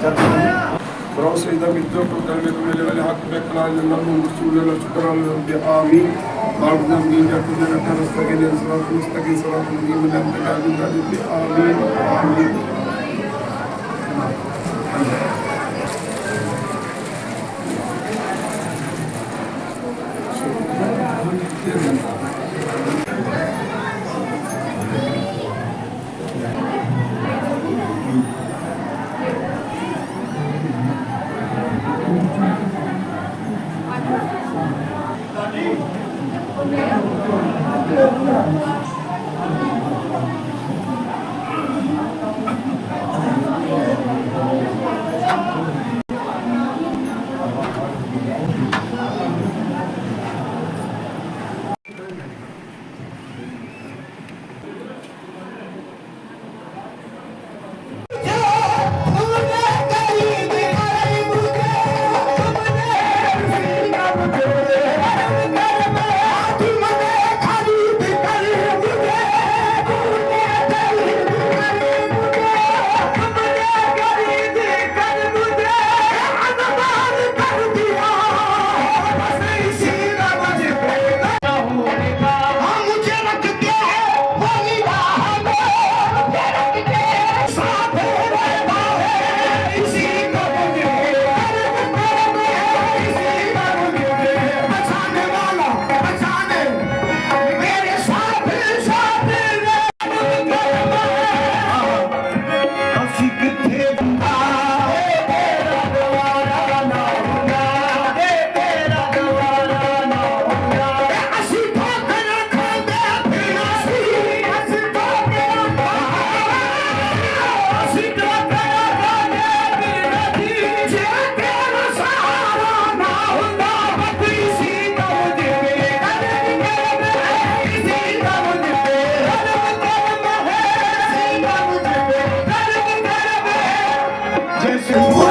خلاص إذا بالذوق وكلمكم إلى من حق بكلا لله ورسول الله شكرا لهم بآمين بعض الأمين يأخذ لك نستقل صراط مستقيم صراط الذين لم تكادوا تهدي بآمين آمين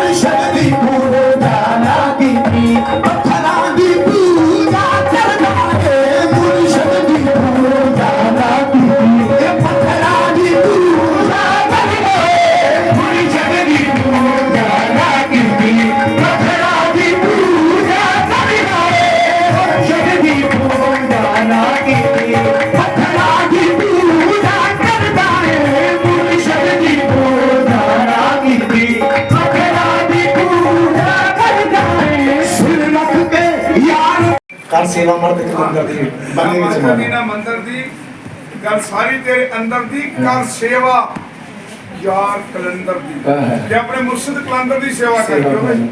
ਜੈਸੇ ਮੁਰਸ਼ਦ ਦੀ ਕਰ ਸੇਵਾ ਮਰਦ ਕਲੰਦਰ ਦੀ ਬੰਦੇ ਵਿੱਚ ਮਾਤਾ ਨਾ ਮੰਦਰ ਦੀ ਗੱਲ ਸਾਰੀ ਤੇਰੇ ਅੰਦਰ ਦੀ ਕਰ ਸੇਵਾ ਯਾਰ ਕਲੰਦਰ ਦੀ। ਤੇ ਆਪਣੇ ਮੁਰਸ਼ਿਦ ਕਲੰਦਰ ਦੀ ਸੇਵਾ ਕਰ ਸੇਵਾ ਕਿਉਂਕਿ ਕਰਨੀ।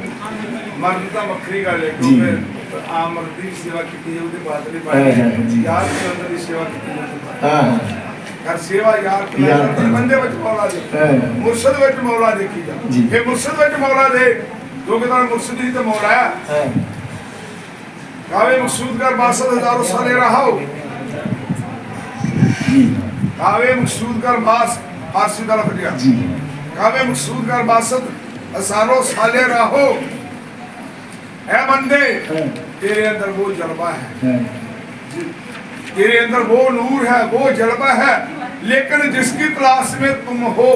ਮਰਦ ਤਾਂ ਵੱਖਰੀ ਗੱਲ ਹੈ ਜੀ। ਕਿਉਂਕਿ ਆਮ ਮਰਦ ਦੀ ਸੇਵਾ ਕੀਤੀ ਹੈ ਉਹਦੇ ਬਾਅਦ ਨਹੀਂ ਜੀ। ਪਾਈ ਯਾਰ ਕਲੰਦਰ ਦੀ ਸੇਵਾ ਕੀਤੀ ਹੈ ਹਾਂ ਕਰ ਸੇਵਾ ਯਾਰ ਕਲੰਦਰ। ਬੰਦੇ ਵਿੱਚ ਮੌਲਾ ਦੇ। ਮੁਰਸ਼ਿਦ ਵਿੱਚ ਮੌਲਾ ਦੇਖੀ ਜਾ ਜੀ। ਮੁਰਸ਼ਿਦ ਵਿੱਚ ਮੌਲਾ ਦੇ ਕਿਉਂਕਿ ਤਾਂ ਮੁਰਸ਼ਿਦ ਹੀ ਤਾਂ ਮੌਲਾ ਹੈ कावे मकसूद कर बासठ हज़ारों साले रहा हो कावे मकसूद कर बास બાસ तरफ़ दिया कावे मकसूद कर બાસઠ हज़ारों साले रहा हो है बंदे तेरे अंदर वो जलवा है तेरे अंदर वो नूर है वो जलवा है लेकिन जिसकी तलाश में तुम हो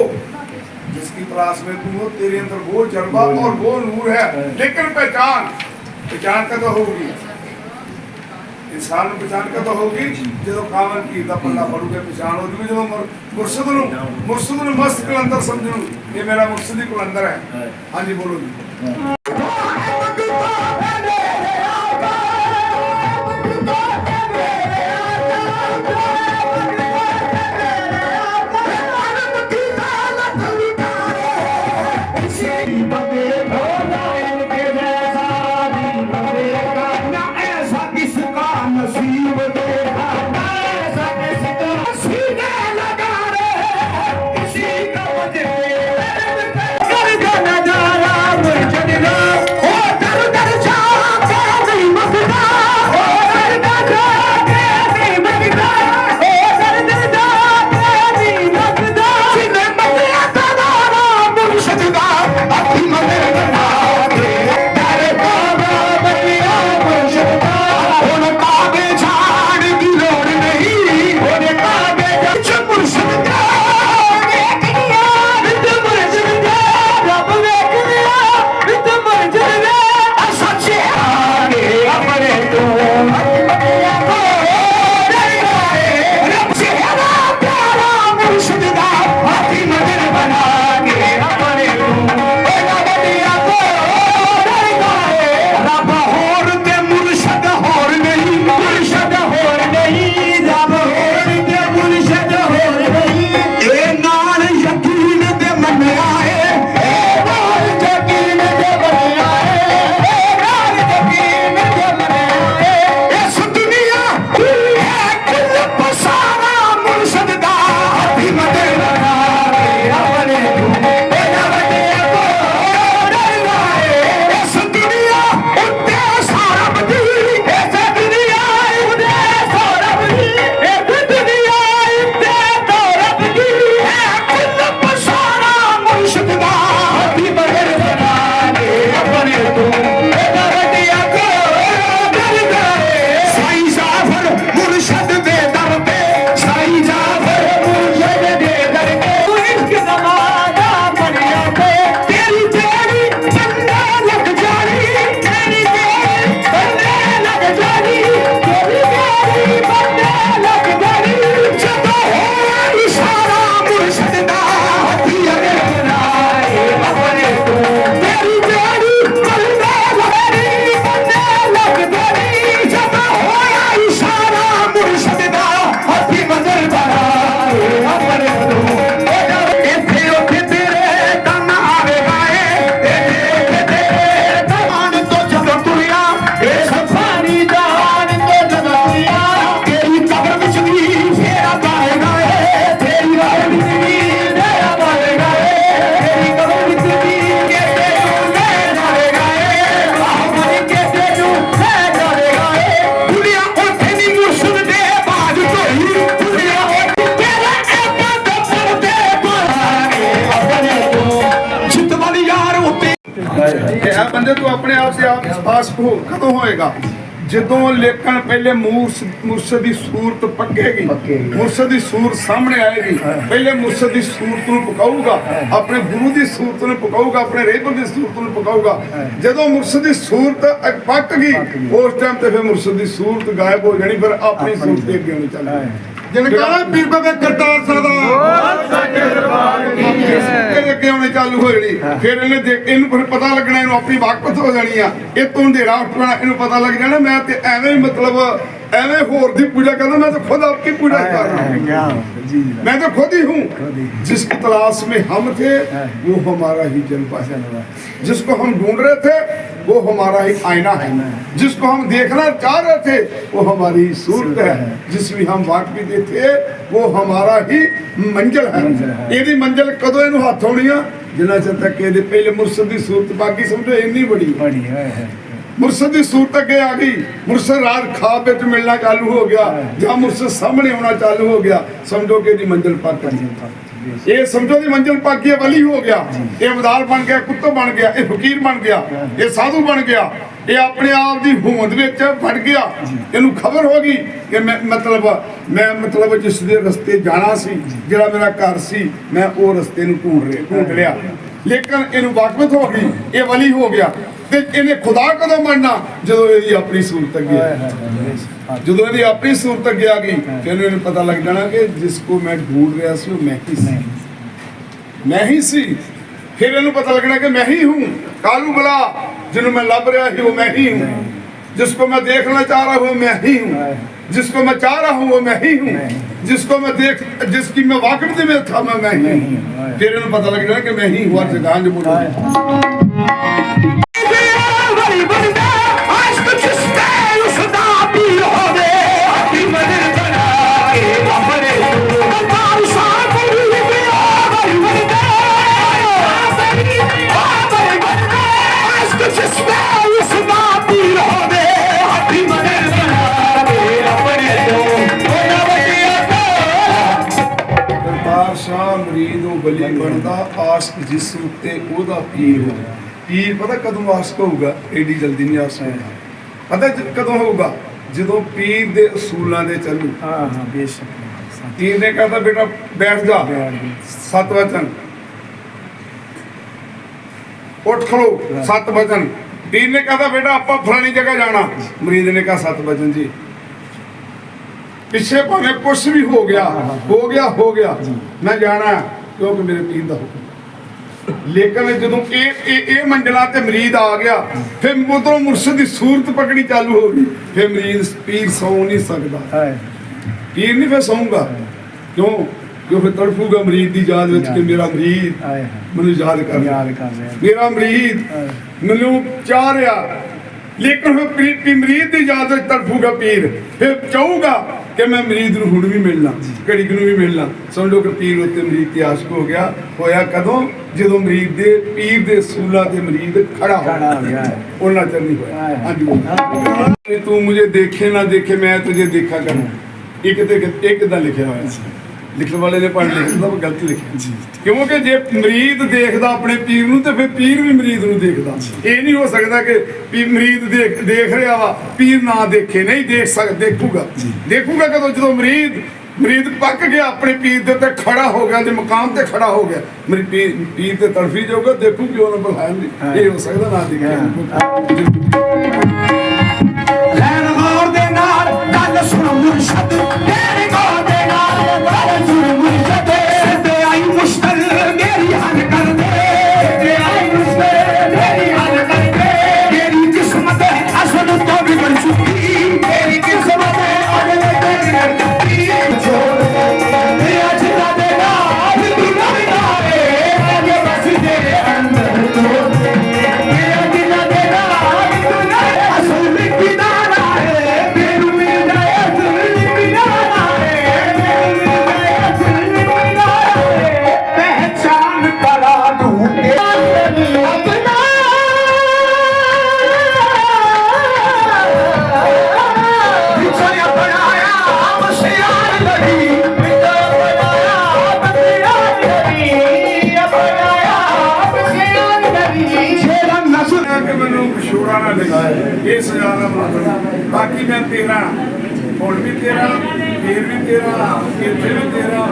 जिसकी तलाश में तुम हो तेरे अंदर वो जलवा और वो नूर है लेकिन पहचान पहचान कदा होगी ਇਨਸਾਨ ਨੂੰ ਪਛਾਣ ਕਦੋਂ ਹੋਊਗੀ? ਜਦੋਂ ਕਾਮਲ ਕੀ ਦਾ ਪੱਲਾ ਪੜੂਗੇ ਪਛਾਣ ਹੋ ਜੂਗੀ ਜਦੋਂ ਮੁਰ- ਮੁਰਸ਼ਿਦ ਨੂੰ ਮੁਰਸ਼ਿਦ ਨੂੰ ਮਸਤ ਕਲੰਦਰ ਸਮਝੂ ਇਹ ਮੇਰਾ ਮੁਰਸ਼ਿਦ ਹੀ ਕਲੰਦਰ ਹੈ। ਹਾਂਜੀ ਬੋਲੋ ਜੀ। ਪਾਸ ਹੋ ਕਦੋਂ ਹੋਏਗਾ? ਜਦੋਂ ਲੇਕਨ ਪਹਿਲੇ ਮੂਰਸ ਮੁਰਸ਼ਦ ਦੀ ਸੂਰਤ ਪੱਕੇਗੀ। ਮੁਰਸ਼ਦ ਦੀ ਸੂਰਤ ਸਾਹਮਣੇ ਆਏਗੀ ਪਹਿਲੇ ਮੁਰਸ਼ਦ ਦੀ ਸੂਰਤ ਨੂੰ ਪਕਾਊਗਾ ਆਪਣੇ ਗੁਰੂ ਦੀ ਸੂਰਤ ਨੂੰ ਪਕਾਊਗਾ ਆਪਣੇ ਰਹਿਬਰ ਦੀ ਸੂਰਤ ਨੂੰ ਪਕਾਊਗਾ। ਜਦੋਂ ਮੁਰਸ਼ਦ ਦੀ ਸੂਰਤ ਪੱਕ ਗਈ ਉਸ ਟਾਈਮ ਤੇ ਫਿਰ ਮੁਰਸ਼ਦ ਦੀ ਸੂਰਤ ਗਾਇਬ ਹੋ ਜਾਣੀ ਫਿਰ ਆਪਣੀ ਸੂਰਤ ਅੱਗੇ ਚੱਲਣੀ ਜਨਕਾਰਾ ਪੀਰ ਬਾਬਾ ਕਰਤਾਰ ਸਦਾ ਇਹਦੇ ਅੱਗੇ ਆਉਣੇ ਚਾਲੂ ਹੋ। ਜਾਣੀ ਫਿਰ ਇਹਨੇ ਦੇਖ ਇਹਨੂੰ ਫਿਰ ਪਤਾ ਲੱਗਣਾ ਇਹਨੂੰ ਆਪਣੀ ਵਾਕਫਤ ਹੋ ਜਾਣੀ ਆ। ਇਹ ਤੋਂ ਹਨੇਰਾ ਉੱਠਣਾ ਇਹਨੂੰ ਪਤਾ ਲੱਗ ਜਾਣਾ। ਮੈਂ ਤੇ ਐਵੇਂ ਹੀ ਮਤਲਬ ਐਵੇਂ ਹੋਰ ਦੀ ਪੂਜਾ ਕਰਦਾ ਮੈਂ ਤਾਂ ਖੁਦ ਆਪਕੀ ਪੂਜਾ ਕਰ ਰਹਾ ਹੂੰ क्या जी मैं तो खुद ही हूँ जिसकी तलाश में हम थे वो हमारा ही जलवा है जिसको हम ढूंढ रहे थे वो हमारा ही आईना है जिसको हम देखना चाह रहे थे वो हमारी ही सूरत है जिसमें हम वाकफी थे वो हमारा ही मंजिल है ਇਹਦੀ ਮੰਜ਼ਿਲ ਕਦੋਂ ਇਹਨੂੰ ਹੱਥ ਆਉਣੀ ਆ ਜਿੰਨਾ ਚਿਰ ਤੱਕ ਇਹਦੇ ਪਹਿਲੇ ਮੁਰਸ਼ਦ ਦੀ ਸੂਰਤ ਬਾਕੀ ਸਮਝੋ ਇੰਨੀ ਬੜੀ बड़ी है है ਮੁਰਸ਼ਦ ਦੀ ਸੂਰਤ ਅੱਗੇ ਆ ਗਈ। ਮੁਰਸ਼ਦ ਰਾਤ ਖਾਬ ਵਿੱਚ ਮਿਲਣਾ ਚਾਲੂ ਹੋ ਗਿਆ। ਜਾਂ ਮੁਰਸ਼ਦ ਸਾਹਮਣੇ ਆਉਣਾ ਚਾਲੂ ਹੋ ਗਿਆ। ਸਮਝੋ ਕਿ ਇਹਦੀ ਮੰਜ਼ਿਲ ਪੱਕ ਗਈ। ਇਹ ਸਮਝੋ ਦੀ ਮੰਜ਼ਿਲ ਪੱਕ ਵਲੀ ਹੋ ਗਿਆ। ਇਹ ਮਦਾਰ ਬਣ ਗਿਆ ਕੁੱਤਬ ਬਣ ਗਿਆ, ਇਹ ਫਕੀਰ ਬਣ ਗਿਆ, ਇਹ ਸਾਧੂ ਬਣ ਗਿਆ। ਇਹ ਆਪਣੇ ਆਪ ਦੀ ਹੋਂਦ ਵਿੱਚ ਵੜ ਗਿਆ। ਇਹਨੂੰ ਖਬਰ ਹੋ ਗਈ ਕਿ ਮੈਂ ਮਤਲਬ ਮੈਂ ਮਤਲਬ ਜਿਸ ਦੇ ਰਸਤੇ ਜਾਣਾ ਸੀ, ਜਿਹੜਾ ਮੇਰਾ ਘਰ ਸੀ, ਮੈਂ ਉਹ ਰਸਤੇ ਨੂੰ ਢੂੰਡ ਰਿਹਾ ਢੂੰਡ ਲਿਆ। ਲੇਕਿਨ ਇਹਨੂੰ ਵਾਕਫਤ ਹੋ ਗਈ। ਇਹ ਵਲੀ ਹੋ ਗਿਆ। ਤੇ ਇਹਨੇ ਖੁਦਾ ਕਦੋਂ ਮੰਨਣਾ ਜਦੋਂ ਇਹਦੀ ਆਪਣੀ ਸੂਰਤ ਅੱਗੇ ਆਈ। ਜਦੋਂ ਇਹਦੀ ਆਪਣੀ ਸੂਰਤ ਅੱਗੇ ਆ ਗਈ ਫਿਰ ਇਹਨੂੰ ਪਤਾ ਲੱਗ ਜਾਣਾ ਕਿ ਜਿਸ ਕੋ ਮੈਂ ਢੂੰਡ ਰਿਹਾ ਸੀ ਉਹ ਮੈਂ ਹੀ ਸੀ ਮੈਂ ਹੀ ਸੀ ਫਿਰ ਇਹਨੂੰ ਪਤਾ ਲੱਗਣਾ ਕਿ ਮੈਂ ਹੀ ਹੂੰ ਕਾਲੂ ਬਲਾ ਜਿਹਨੂੰ ਮੈਂ ਲੱਭ ਰਿਹਾ ਸੀ ਉਹ ਮੈਂ ਹੀ ਹੂੰ जिसको मैं देखना चाह रहा हूँ मैं ही हूँ जिसको मैं चाह रहा हूँ वो मैं ही हूँ जिसको मैं देख जिसकी मैं वाकफी में था मैं मैं ही हूँ फिर इन्हें पता लग जाए कि मैं ही हूँ हर जगह जो ਨਹੀਂ ਬਣਦਾ ਆਸ਼ਕ ਜਿਸ ਉੱਤੇ ਉਹਦਾ ਪੀਰ ਹੋਇਆ ਪੀਰ ਪਤਾ ਕਦੋਂ ਆਸ਼ਕ ਹੋਊਗਾ? ਏਡੀ ਜਲਦੀ ਨਹੀਂ ਆਸ਼ਕ ਹੋਇਆ ਪਤਾ ਕਦੋਂ ਹੋਊਗਾ? ਜਦੋਂ ਪੀਰ ਦੇ ਅਸੂਲਾਂ ਦੇ ਚੱਲੂ। ਹਾਂ ਹਾਂ ਬੇਸ਼ੱਕ। ਪੀਰ ਨੇ ਕਹਤਾ ਬੇਟਾ ਬੈਠ ਜਾ। ਸਤ ਵਚਨ। ਉੱਠ ਖੜੋ ਸਤ ਵਚਨ। ਪੀਰ ਨੇ ਕਹਤਾ ਬੇਟਾ ਆਪਾਂ ਫਲਾਣੀ ਜਗ੍ਹਾ ਜਾਣਾ। ਮਰੀਦ ਨੇ ਕਹਾ ਸੱਤ ਵਚਨ ਜੀ। ਪਿੱਛੇ ਭਾਵੇਂ ਕੁਝ ਵੀ ਹੋ ਗਿਆ ਹੋ ਗਿਆ ਹੋ ਗਿਆ। ਮੈਂ ਜਾਣਾ। ਕਿਉਂਕਿ ਮੇਰੇ ਪੀਰ ਦਾ ਹੁਕਮ ਲੇਕਿਨ ਜਦੋਂ ਇਹ ਇਹ ਇਹ ਮੰਡਲਾ ਤੇ ਮਰੀਦ ਆ ਗਿਆ ਫਿਰ ਉਧਰੋਂ ਮੁਰਸ਼ਿਦ ਦੀ ਸੂਰਤ ਪਕੜੀ ਚਾਲੂ ਹੋ ਗਈ। ਫਿਰ ਮਰੀਦ ਪੀਰ ਸੌ ਨਹੀਂ ਸਕਦਾ। ਪੀਰ ਨਹੀਂ ਫਿਰ ਸੌਂਗਾ। ਕਿਉਂ? ਕਿਉਂ ਫਿਰ ਤੜਫੂਗਾ ਮਰੀਦ ਦੀ ਯਾਦ ਵਿੱਚ ਕਿ ਮੇਰਾ ਮਰੀਦ ਮੈਨੂੰ ਯਾਦ ਕਰ ਰਿਹਾ। ਮੇਰਾ ਮਰੀਦ ਮੈਨੂੰ ਚਾਹ ਰਿਹਾ। ਲੇਕਿਨ ਉਹ ਪੀ ਮਰੀਦ ਦੀ ਯਾਦ ਵਿੱਚ ਤੜਫੂਗਾ ਪੀਰ। ਫਿਰ ਚਾਹੂਗਾ ਕਿ ਮੈਂ ਮਰੀਦ ਨੂੰ ਹੁਣ ਵੀ ਮਿਲਣਾ ਘੜੀ ਨੂੰ ਵੀ ਮਿਲਣਾ। ਸਮਝ ਲਓ ਕਿ ਪੀਰ ਉੱਤੇ ਮਰੀਦ ਤੇ ਆਸ਼ਕ ਹੋ ਗਿਆ। ਹੋਇਆ ਕਦੋਂ? ਜਦੋਂ ਮਰੀਦ ਦੇ ਪੀਰ ਦੇ ਸੂਲਾ ਤੇ ਮਰੀਦ ਖੜਾ ਹੋ ਗਿਆ। ਉਹਨਾਂ ਚਿਰ ਨਹੀਂ ਹੋਇਆ। ਹਾਂਜੀ ਤੂੰ ਮੁਝੇ ਦੇਖੇ ਨਾ ਦੇਖੇ ਮੈਂ ਤੁਝੇ ਦੇਖਾ ਕਰਾਂ ਇੱਕ ਤੇ ਇੱਕ ਦਾ ਲਿਖਿਆ ਹੋਇਆ। ਸੀ ਲਿਖਣ ਵਾਲੇ ਨੇ ਪੜ੍ਹ ਲਿਖਿਆ ਤਾਂ ਉਹ ਗਲਤ ਲਿਖਿਆ। ਜੀ ਕਿਉਂਕਿ ਜੇ ਮਰੀਦ ਦੇਖਦਾ ਆਪਣੇ ਪੀਰ ਨੂੰ ਤੇ ਫਿਰ ਪੀਰ ਵੀ ਮਰੀਦ ਨੂੰ ਦੇਖਦਾ। ਇਹ ਨਹੀਂ ਹੋ ਸਕਦਾ ਕਿ ਵੀ ਮਰੀਦ ਦੇਖ ਦੇਖ ਰਿਹਾ ਵਾ ਪੀਰ ਨਾ ਦੇਖੇ ਨਹੀਂ ਦੇਖ ਸਕ ਦੇਖੂਗਾ। ਦੇਖੂਗਾ ਕਦੋਂ? ਜਦੋਂ ਮਰੀਦ ਮਰੀਦ ਪੱਕ ਗਿਆ ਆਪਣੇ ਪੀਰ ਦੇ ਉੱਤੇ ਖੜਾ ਹੋ ਗਿਆ ਤੇ ਮਕਾਮ ਤੇ ਖੜਾ ਹੋ ਗਿਆ। ਮੇਰੀ ਪੀਰ ਪੀਰ ਤੇ ਤੜਫੀ ਜਾਊਗਾ ਦੇਖੂ ਕਿਉਂ ਨਾ ਬੁਲਾਇਆ ਨਹੀਂ ਇਹ ਹੋ ਸਕਦਾ ਨਾ ਦੇਖਿਆ ਲੈਣ ਗੌਰ ਦੇ ਨਾਲ ਗੱਲ ਸੁਣ ਮੁਰਸ਼ਦ। ਲੈਣ ਉਹਨਾਂ ਨੇ ਇਹ ਸਜ਼ਾ ਦਾ ਮਤਲਬ ਬਾਕੀ ਮੈਂ 13 ਹੁਣ ਵੀ 13 ਫੇਰ ਵੀ 13 ਇੱਥੇ ਵੀ 13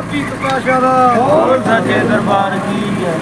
ਪੀਤ ਪਾਸ਼ਾ ਦਾ। ਹੋਰ ਸੱਚੇ ਦਰਬਾਰ ਕੀ ਹੈ?